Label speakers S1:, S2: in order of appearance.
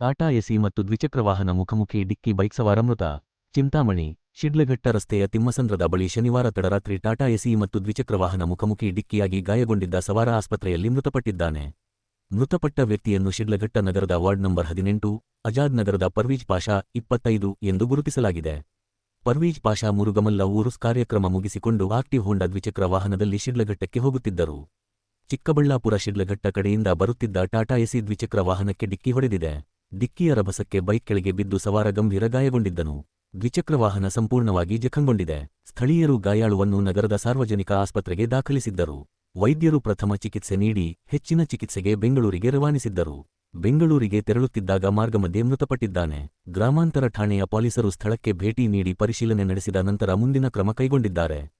S1: Tata AC ಮತ್ತು ದ್ವಿಚಕ್ರ ವಾಹನ ಮುಖಮುಖಿ ಡಿಕ್ಕಿ ಬೈಕ್ ಸವಾರ ಮೃತ. ಚಿಂತಾಮಣಿ, ಶಿಡ್ಲಘಟ್ಟ ರಸ್ತೆಯ ತಿಮ್ಮಸಂದ್ರದ ಬಳಿ ಶನಿವಾರ ತಡರಾತ್ರಿ ಟಾಟಾ ಎಸಿ ಮತ್ತು ದ್ವಿಚಕ್ರ ವಾಹನ ಮುಖಮುಖಿ ಡಿಕ್ಕಿಯಾಗಿ ಗಾಯಗೊಂಡಿದ್ದ ಸವಾರ ಆಸ್ಪತ್ರೆಯಲ್ಲಿ ಮೃತಪಟ್ಟಿದ್ದಾನೆ. ಮೃತಪಟ್ಟ ವ್ಯಕ್ತಿಯನ್ನು ಶಿಡ್ಲಘಟ್ಟ ನಗರದ ವಾರ್ಡ್ ನಂಬರ್ ಹದಿನೆಂಟು, ಅಜಾದ್ ನಗರದ ಪರ್ವೀಜ್ ಪಾಷಾ ಇಪ್ಪತ್ತೈದು ಎಂದು ಗುರುತಿಸಲಾಗಿದೆ. ಪರ್ವೀಜ್ ಪಾಷಾ ಮುರುಗಮಲ್ಲ ಊರುಸ್ ಕಾರ್ಯಕ್ರಮ ಮುಗಿಸಿಕೊಂಡು ಆಕ್ಟಿವ್ ಹೋಂಡಾ ದ್ವಿಚಕ್ರ ವಾಹನದಲ್ಲಿ ಶಿಡ್ಲಘಟ್ಟಕ್ಕೆ ಹೋಗುತ್ತಿದ್ದರು. ಚಿಕ್ಕಬಳ್ಳಾಪುರ ಶಿಡ್ಲಘಟ್ಟ ಕಡೆಯಿಂದ ಬರುತ್ತಿದ್ದ ಟಾಟಾ ಎಸಿ ದ್ವಿಚಕ್ರ ವಾಹನಕ್ಕೆ ಡಿಕ್ಕಿ ಹೊಡೆದಿದೆ. ಡಿಕ್ಕಿಯ ರಭಸಕ್ಕೆ ಬೈಕ್ ಕೆಳಗೆ ಬಿದ್ದು ಸವಾರ ಗಂಭೀರ ಗಾಯಗೊಂಡಿದ್ದನು. ದ್ವಿಚಕ್ರ ವಾಹನ ಸಂಪೂರ್ಣವಾಗಿ ಜಖಂಗೊಂಡಿದೆ. ಸ್ಥಳೀಯರು ಗಾಯಾಳುವನ್ನು ನಗರದ ಸಾರ್ವಜನಿಕ ಆಸ್ಪತ್ರೆಗೆ ದಾಖಲಿಸಿದ್ದರು. ವೈದ್ಯರು ಪ್ರಥಮ ಚಿಕಿತ್ಸೆ ನೀಡಿ ಹೆಚ್ಚಿನ ಚಿಕಿತ್ಸೆಗೆ ಬೆಂಗಳೂರಿಗೆ ರವಾನಿಸಿದ್ದರು. ಬೆಂಗಳೂರಿಗೆ ತೆರಳುತ್ತಿದ್ದಾಗ ಮಾರ್ಗಮಧ್ಯೆ ಮೃತಪಟ್ಟಿದ್ದಾನೆ. ಗ್ರಾಮಾಂತರ ಠಾಣೆಯ ಪೊಲೀಸರು ಸ್ಥಳಕ್ಕೆ ಭೇಟಿ ನೀಡಿ ಪರಿಶೀಲನೆ ನಡೆಸಿದ ನಂತರ ಮುಂದಿನ ಕ್ರಮ ಕೈಗೊಂಡಿದ್ದಾರೆ.